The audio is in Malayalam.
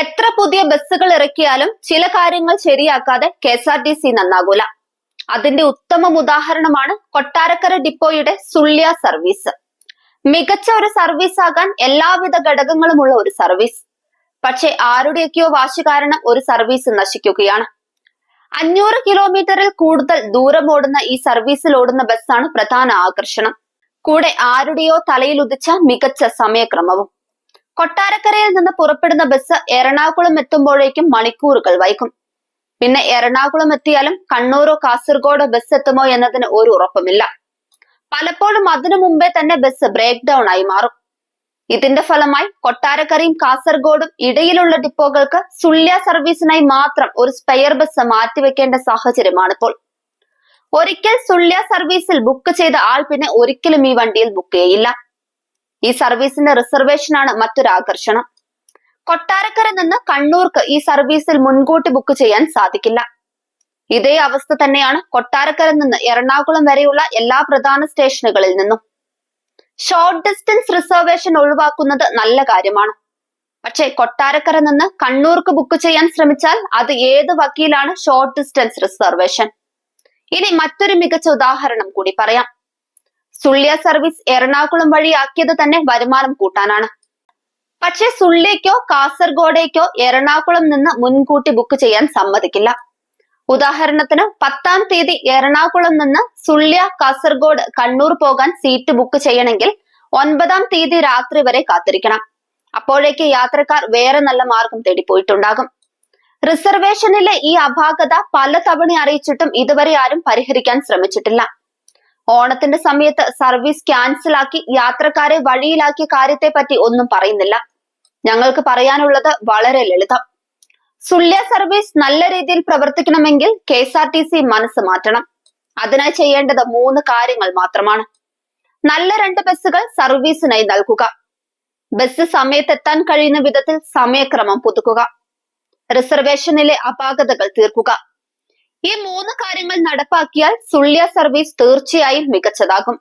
എത്ര പുതിയ ബസ്സുകൾ ഇറക്കിയാലും ചില കാര്യങ്ങൾ ശരിയാക്കാതെ K S R T C നന്നാകൂല. അതിന്റെ ഉത്തമം ഉദാഹരണമാണ് കൊട്ടാരക്കര ഡിപ്പോയുടെ സുള്ളിയ സർവീസ്. മികച്ച ഒരു സർവീസ് ആകാൻ എല്ലാവിധ ഘടകങ്ങളുമുള്ള ഒരു സർവീസ്. പക്ഷെ ആരുടെയൊക്കെയോ വാശി കാരണം ഒരു സർവീസ് നശിക്കുകയാണ്. അഞ്ഞൂറ് കിലോമീറ്ററിൽ കൂടുതൽ ദൂരം ഓടുന്ന ഈ സർവീസിൽ ഓടുന്ന ബസ്സാണ് പ്രധാന ആകർഷണം. കൂടെ ആരുടെയോ തലയിൽ ഉദിച്ച മികച്ച സമയക്രമവും. കൊട്ടാരക്കരയിൽ നിന്ന് പുറപ്പെടുന്ന ബസ് എറണാകുളം എത്തുമ്പോഴേക്കും മണിക്കൂറുകൾ വൈകും. പിന്നെ എറണാകുളം എത്തിയാലും കണ്ണൂരോ കാസർഗോഡോ ബസ് എത്തുമോ എന്നതിന് ഒരു ഉറപ്പുമില്ല. പലപ്പോഴും അതിനു മുമ്പേ തന്നെ ബസ് ബ്രേക്ക് ഡൗൺ ആയി മാറും. ഇതിന്റെ ഫലമായി കൊട്ടാരക്കരയും കാസർഗോഡും ഇടയിലുള്ള ഡിപ്പോകൾക്ക് സുള്യ സർവീസിനായി മാത്രം ഒരു സ്പെയർ ബസ് മാറ്റിവെക്കേണ്ട സാഹചര്യമാണിപ്പോൾ. ഒരിക്കൽ സുള്യ സർവീസിൽ ബുക്ക് ചെയ്ത ആൾ പിന്നെ ഒരിക്കലും ഈ വണ്ടിയിൽ ബുക്ക് ചെയ്യില്ല. ഈ സർവീസിന്റെ റിസർവേഷനാണ് മറ്റൊരു ആകർഷണം. കൊട്ടാരക്കര നിന്ന് കണ്ണൂർക്ക് ഈ സർവീസിൽ മുൻകൂട്ടി ബുക്ക് ചെയ്യാൻ സാധിക്കില്ല. ഇതേ അവസ്ഥ തന്നെയാണ് കൊട്ടാരക്കര നിന്ന് എറണാകുളം വരെയുള്ള എല്ലാ പ്രധാന സ്റ്റേഷനുകളിൽ നിന്നും. ഷോർട്ട് ഡിസ്റ്റൻസ് റിസർവേഷൻ ഒഴിവാക്കുന്നത് നല്ല കാര്യമാണ്. പക്ഷേ കൊട്ടാരക്കര നിന്ന് കണ്ണൂർക്ക് ബുക്ക് ചെയ്യാൻ ശ്രമിച്ചാൽ അത് ഏത് വക്കീലാണ് ഷോർട്ട് ഡിസ്റ്റൻസ് റിസർവേഷൻ ഇനി മറ്റൊരു മികച്ച ഉദാഹരണം കൂടി പറയാം. സുള്ളിയ സർവീസ് എറണാകുളം വഴിയാക്കിയത് തന്നെ വരുമാനം കൂട്ടാനാണ്. പക്ഷെ സുള്ളിക്കോ കാസർഗോഡേക്കോ എറണാകുളം നിന്ന് മുൻകൂട്ടി ബുക്ക് ചെയ്യാൻ സമ്മതിക്കില്ല. ഉദാഹരണത്തിന് പത്താം തീയതി എറണാകുളം നിന്ന് സുള്ളിയ കാസർഗോഡ് കണ്ണൂർ പോകാൻ സീറ്റ് ബുക്ക് ചെയ്യണമെങ്കിൽ ഒൻപതാം തീയതി രാത്രി വരെ കാത്തിരിക്കണം. അപ്പോഴേക്ക് യാത്രക്കാർ വേറെ നല്ല മാർഗം തേടി പോയിട്ടുണ്ടാകും. റിസർവേഷനിലെ ഈ അപാകത പല തവണ അറിയിച്ചിട്ടും ഇതുവരെ ആരും പരിഹരിക്കാൻ ശ്രമിച്ചിട്ടില്ല. ഓണത്തിന്റെ സമയത്ത് സർവീസ് ക്യാൻസൽ ആക്കി യാത്രക്കാരെ വഴിയിലാക്കിയ കാര്യത്തെ പറ്റി ഒന്നും പറയുന്നില്ല. ഞങ്ങൾക്ക് പറയാനുള്ളത് വളരെ ലളിതം. സുള്യ സർവീസ് നല്ല രീതിയിൽ പ്രവർത്തിക്കണമെങ്കിൽ K S R T C മനസ്സ് മാറ്റണം. അതിനായി ചെയ്യേണ്ടത് മൂന്ന് കാര്യങ്ങൾ മാത്രമാണ്. നല്ല രണ്ട് ബസ്സുകൾ സർവീസിനായി നൽകുക. ബസ് സമയത്തെത്താൻ കഴിയുന്ന വിധത്തിൽ സമയക്രമം പുതുക്കുക. റിസർവേഷനിലെ അപാകതകൾ തീർക്കുക. ഈ മൂന്ന് കാര്യങ്ങൾ നടപ്പാക്കിയാൽ സുള്യ സർവീസ് തീർച്ചയായും മികച്ചതാകും.